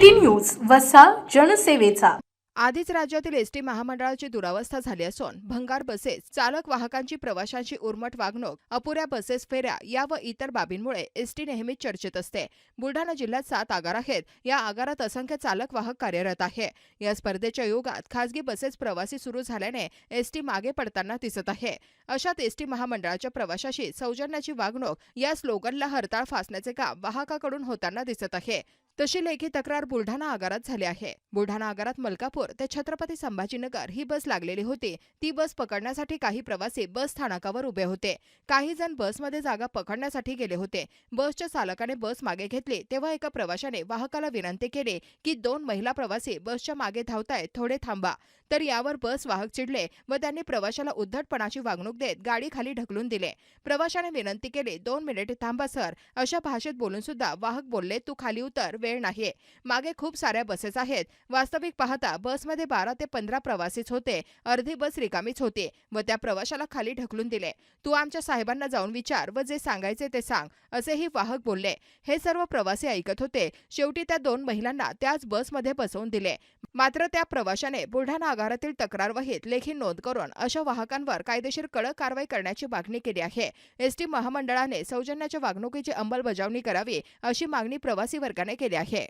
City news वसा जनसेवेचा. आधीच राज्यातील एसटी महामंडळाची दुरावस्था झाली असून भंगार बसेस चालक वाहकांची प्रवाशांची उर्मट वागणूक अपुऱ्या बसेस फेऱ्या या व इतर बाबींमुळे एसटी नेहमीच चर्चेत असते. बुलढाणा जिल्ह्यात सात आगार आहेत. या आगारात असंख्य चालक वाहक कार्यरत आहे. या स्पर्धेच्या युगात खासगी बसेस प्रवासी सुरू झाल्याने एसटी मागे पडताना दिसत आहे. अशात एसटी महामंडळाच्या प्रवाशाशी सौजन्याची वागणूक या स्लोगनला हरताळ फासण्याचे काम वाहकाकडून होताना दिसत आहे. तशी लेखी तक्रार बुलढाणा आगारात झाली आहे. बुलढाणा आगारात मलकापूर ते छत्रपती संभाजीनगर ही बस लागलेली होती. ती बस पकडण्यासाठी काही प्रवासी बस स्थानकावर उभे होते. काही जण बसमध्ये जागा पकडण्यासाठी गेले होते. बसच्या चालकाने बस मागे घेतली. तेव्हा एका प्रवाशाने वाहकाला विनंती केली की दोन महिला प्रवासी बसच्या मागे धावतायत थोडे थांबा. तर यावर बस वाहक चिडले व त्यांनी प्रवाशाला उद्धटपणाची वागणूक देत गाडी खाली ढकलून दिले. प्रवाशाने विनंती केली दोन मिनिटे थांबा सर. अशा भाषेत बोलून सुद्धा वाहक बोलले तू खाली उतर वेळ नाही मागे खूप साऱ्या बसेस आहेत. वास्तविक पाहता बसमध्ये बारा ते पंधरा प्रवासीच होते. अर्धी बस रिकामीच होती व त्या प्रवाशाला खाली ढकलून दिले. तू आमच्या साहेबांना जाऊन विचार व जे सांगायचे ते सांग असेही वाहक बोलले. हे सर्व प्रवासी ऐकत होते. शेवटी त्या दोन महिलांना त्याच बसमध्ये बसवून दिले. मात्र त्या प्रवाशाने बुलढाणा आगारातील तक्रार वहीत लेखी नोंद करून अशा वाहकांवर कायदेशीर कडक कारवाई करण्याची मागणी केली आहे. एसटी महामंडळाने सौजन्याच्या वागणुकीची अंमलबजावणी करावी अशी मागणी प्रवासी वर्गाने केली आहे